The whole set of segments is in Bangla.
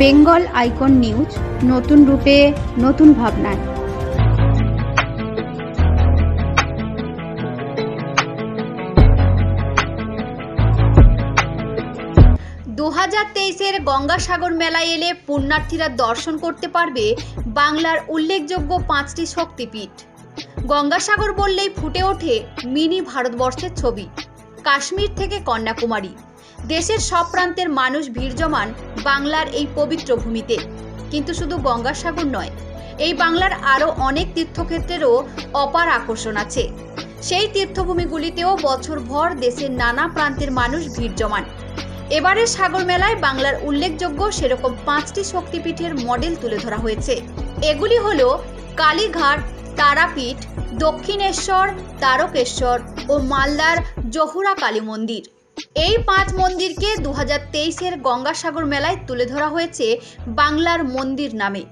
বেঙ্গল আইকন নিউজ, নতুন রূপে, নতুন ভাবনায়। দু হাজার তেইশের গঙ্গাসাগর মেলায় এলে পুণ্যার্থীরা দর্শন করতে পারবে বাংলার উল্লেখযোগ্য পাঁচটি শক্তিপীঠ। গঙ্গাসাগর বললেই ফুটে ওঠে মিনি ভারতবর্ষের ছবি। কাশ্মীর থেকে কন্যাকুমারী। দেশের সব প্রান্তের মানুষ ভিড় জমান বাংলার এই পবিত্র ভূমিতে। কিন্তু শুধু গঙ্গাসাগর নয়, এই বাংলার আরও অনেক তীর্থক্ষেত্রেরও অপার আকর্ষণ আছে। সেই তীর্থভূমিগুলিতেও বছরভর দেশের নানা প্রান্তের মানুষ ভিড় জমান। এবারের সাগর মেলায় বাংলার উল্লেখযোগ্য সেরকম পাঁচটি শক্তিপীঠের মডেল তুলে ধরা হয়েছে। এগুলি হল কালীঘাট, তারাপীঠ, দক্ষিণেশ্বর, তারকেশ্বর ও মালদার জহুরা কালী মন্দির। এই পাঁচ মন্দিরকে দু হাজার তেইশের গঙ্গাসাগর মেলায় তুলে ধরা হয়েছে বাংলার মন্দির নামে।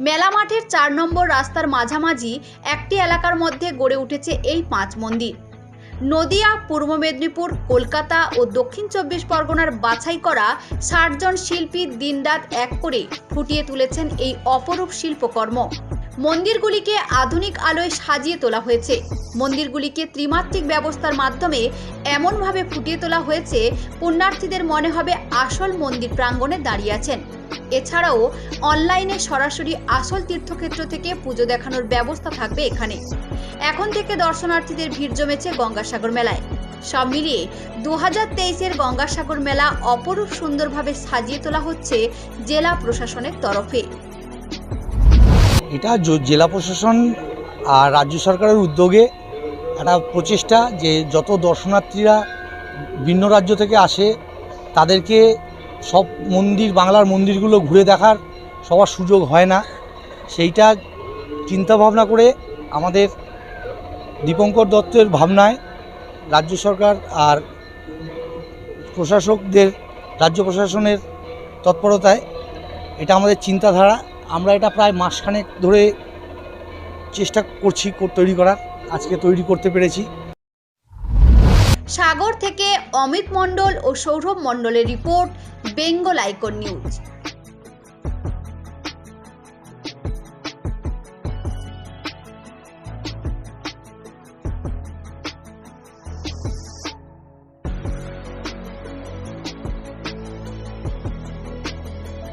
মেলা মাঠের চার নম্বর রাস্তার মাঝামাঝি একটি এলাকার মধ্যে গড়ে উঠেছে এই পাঁচ মন্দির। নদিয়া, পূর্ব মেদিনীপুর, কলকাতা ও দক্ষিণ চব্বিশ পরগনার বাছাই করা ষাটজন শিল্পী দিনরাত এক করে ফুটিয়ে তুলেছেন এই অপরূপ শিল্পকর্ম। মন্দিরগুলিকে আধুনিক আলোয় সাজিয়ে তোলা হয়েছে। মন্দিরগুলিকে ত্রিমাত্রিক ব্যবস্থার মাধ্যমে এমনভাবে ফুটিয়ে তোলা হয়েছে, পুণ্যার্থীদের মনে হবে আসল মন্দির প্রাঙ্গণে দাঁড়িয়ে আছেন। এছাড়াও অনলাইনে সরাসরি আসল তীর্থক্ষেত্র থেকে পুজো দেখানোর ব্যবস্থা থাকবে এখানে। এখন থেকে দর্শনার্থীদের ভিড় জমেছে গঙ্গাসাগর মেলায়। সব মিলিয়ে দু হাজার তেইশের গঙ্গাসাগর মেলা অপরূপ সুন্দরভাবে সাজিয়ে তোলা হচ্ছে জেলা প্রশাসনের তরফে। এটা জেলা প্রশাসন আর রাজ্য সরকারের উদ্যোগে একটা প্রচেষ্টা যে যত দর্শনার্থীরা ভিন্ন রাজ্য থেকে আসে, তাদেরকে সব মন্দির, বাংলার মন্দিরগুলো ঘুরে দেখার সবার সুযোগ হয় না। সেইটা চিন্তা ভাবনা করে আমাদের দীপঙ্কর দত্তের ভাবনায় রাজ্য সরকার আর প্রশাসকদের, রাজ্য প্রশাসনের তৎপরতায় এটা আমাদের চিন্তাধারা আমরা এটা প্রায় মাসখানেক ধরে চেষ্টা করছি কর- তৈরি করার, আজকে তৈরি করতে পেরেছি। সাগর থেকে অমিত মণ্ডল ও সৌরভ মণ্ডলের রিপোর্ট, বেঙ্গল আইকন নিউজ।